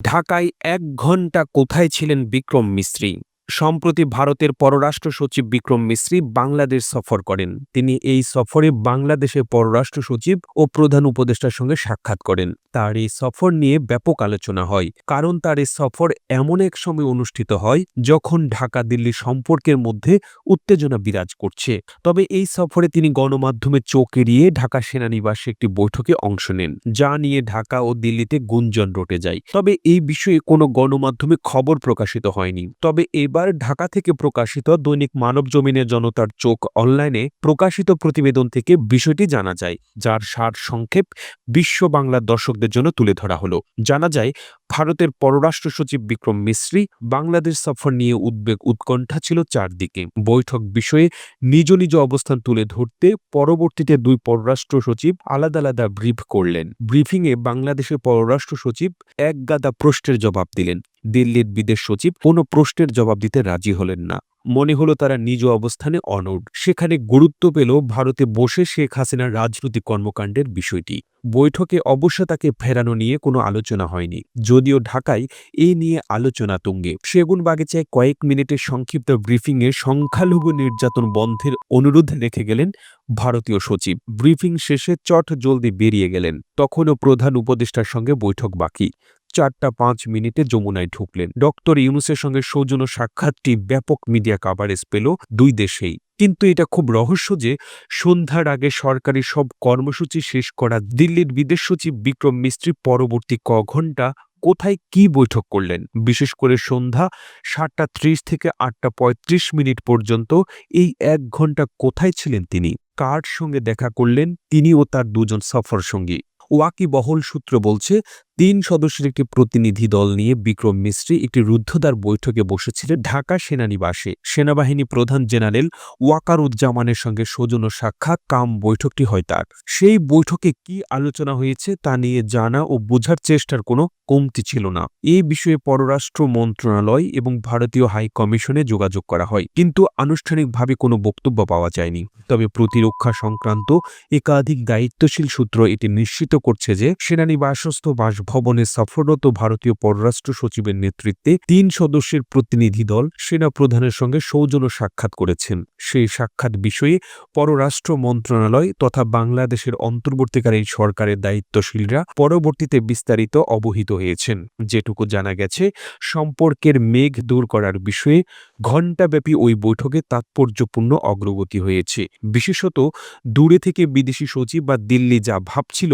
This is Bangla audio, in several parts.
ঢাকায় এক ঘণ্টা কোথায় ছিলেন বিক্রম মিস্ত্রি? সম্প্রতি ভারতের পররাষ্ট্র সচিব বিক্রম মিস্ত্রি বাংলাদেশ সফর করেন। তিনি এই সফরে বাংলাদেশের পররাষ্ট্র সচিব ও প্রধান উপদেষ্টার সঙ্গে সাক্ষাৎ করেন। তার এই সফর নিয়ে ব্যাপক আলোচনা হয়। কারণ তার এই সফর এমন এক সময় অনুষ্ঠিত হয় যখন ঢাকা দিল্লি সম্পর্কের মধ্যে উত্তেজনা বিরাজ করছে। তবে এই সফরে তিনি গণমাধ্যমে চোখ এড়িয়ে ঢাকা সেনানিবাসে একটি বৈঠকে অংশ নেন, যা নিয়ে ঢাকা ও দিল্লিতে গুঞ্জন রটে যায়। তবে এই বিষয়ে কোনো গণমাধ্যমে খবর প্রকাশিত হয়নি। তবে এবার ঢাকা থেকে প্রকাশিত দৈনিক মানব জমিনের জনতার চোখ অনলাইনে প্রকাশিত প্রতিবেদন থেকে বিষয়টি জানা যায়, যার সার সংক্ষেপ বিশ্ব বাংলার দর্শকদের জন্য তুলে ধরা হলো। জানা যায়, ভারতের পররাষ্ট্র সচিব বিক্রম মিশ্রী বাংলাদেশ সফর নিয়ে উদ্বেগ উৎকণ্ঠা ছিল চারদিকে। বৈঠক বিষয়ে নিজ নিজ অবস্থান তুলে ধরতে পরবর্তীতে দুই পররাষ্ট্র সচিব আলাদা আলাদা ব্রিফ করলেন। ব্রিফিংয়ে বাংলাদেশের পররাষ্ট্র সচিব এক গাদা প্রশ্নের জবাব দিলেন। দিল্লির বিদেশ সচিব কোনো প্রশ্নের জবাব দিতে রাজি হলেন না। মনে হলো তারা নিজ অবস্থানে অনড়। সেখানে গুরুত্ব পেল ভারতে বসে শেখ হাসিনার রাজনৈতিক কর্মকাণ্ডের বিষয়টি। বৈঠকে অবশ্য তাকে ফেরানো নিয়ে কোনো আলোচনা হয়নি। যদিও ঢাকায় এই নিয়ে আলোচনা তুঙ্গে। সেগুন বাগিচায় কয়েক মিনিটের সংক্ষিপ্ত ব্রিফিংয়ে সংখ্যালঘু নির্যাতন বন্ধের অনুরোধ রেখে গেলেন ভারতীয় সচিব। ব্রিফিং শেষে চট জলদি বেরিয়ে গেলেন। তখনও প্রধান উপদেষ্টার সঙ্গে বৈঠক বাকি। চারটা পাঁচ মিনিটে যমুনায় ঢুকলেন। ডক্টর ইউনুসের সঙ্গে সৌজন্য সাক্ষাৎটি ব্যাপক মিডিয়া কাভারেজ পেল দুই দেশেই। কিন্তু এটা খুব রহস্য যে সন্ধ্যার আগে সরকারি সব কর্মসূচি শেষ করা দিল্লির বিদেশ সচিব বিক্রম মিস্ত্রি পরবর্তী ক ঘণ্টা কোথায় কি বৈঠক করলেন? বিশেষ করে সন্ধ্যা সাতটা ত্রিশ থেকে আটটা পঁয়ত্রিশ মিনিট পর্যন্ত এই এক ঘণ্টা কোথায় ছিলেন তিনি? কার সঙ্গে দেখা করলেন? তিনি ও তার দুজন সফর সঙ্গী ওয়াকি বহল সূত্র বলছে, তিন সদস্যের একটি প্রতিনিধি দল নিয়ে বিক্রম মিস্ত্রি একটি রুদ্ধদ্বার বৈঠকে বসেছিলেন ঢাকা সেনানিবাসে। সেনাবাহিনী প্রধান জেনারেল ওয়াকারুজ্জামানের সঙ্গে সৌজন্য সাক্ষাৎ, কাম বৈঠকটি হয় তার। সেই বৈঠকে কি আলোচনা হয়েছে তা নিয়ে জানা ও বোঝার চেষ্টার কোনো কমতি ছিল না। এই বিষয়ে পররাষ্ট্র মন্ত্রণালয় এবং ভারতীয় হাই কমিশনে যোগাযোগ করা হয়। কিন্তু আনুষ্ঠানিকভাবে কোনো বক্তব্য পাওয়া যায়নি। তবে প্রতিরক্ষা সংক্রান্ত একাধিক দায়িত্বশীল সূত্র এটি নিশ্চিত করছে যে সেনানিবাসস্থ বাসভবনে সফররত ভারতীয় পররাষ্ট্র সচিবের নেতৃত্বে তিন সদস্যের প্রতিনিধি দল সেনা প্রধানের সঙ্গে সৌজন্য সাক্ষাৎ করেছেন। সেই সাক্ষাৎ বিষয়ে পররাষ্ট্র মন্ত্রণালয় তথা বাংলাদেশের অন্তর্বর্তীকালীন সরকারের দায়িত্বশীলরা পরবর্তীতে বিস্তারিত অবহিত হয়েছেন। যেটুকু জানা গেছে, সম্পর্কের মেঘ দূর করার বিষয়ে ঘণ্টাব্যাপী ওই বৈঠকে তাৎপর্যপূর্ণ অগ্রগতি হয়েছে। বিশেষত দূরে থেকে বিদেশি সচিব বা দিল্লি যা ভাবছিল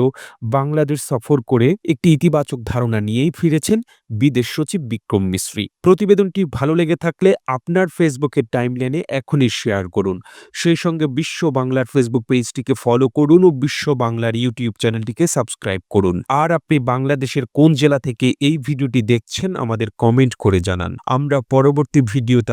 বাংলাদেশ সফর করে একটি ইতিবাচক ধারণা নিয়েই ফিরেছেন বিদেশ সচিব বিক্রম মিশ্রি প্রতিবেদনটি ভালো লেগে থাকলে আপনার ফেসবুকের টাইমলাইনে এখনই শেয়ার করুন। সেই সঙ্গে বিশ্ব বাংলার ফেসবুক পেজটিকে ফলো করুন ও বিশ্ব বাংলার ইউটিউব চ্যানেলটিকে সাবস্ক্রাইব করুন। আর আপনি বাংলাদেশের কোন জেলা থেকে এই ভিডিওটি দেখছেন আমাদের কমেন্ট করে জানান। আমরা পরবর্তী ভিডিওতে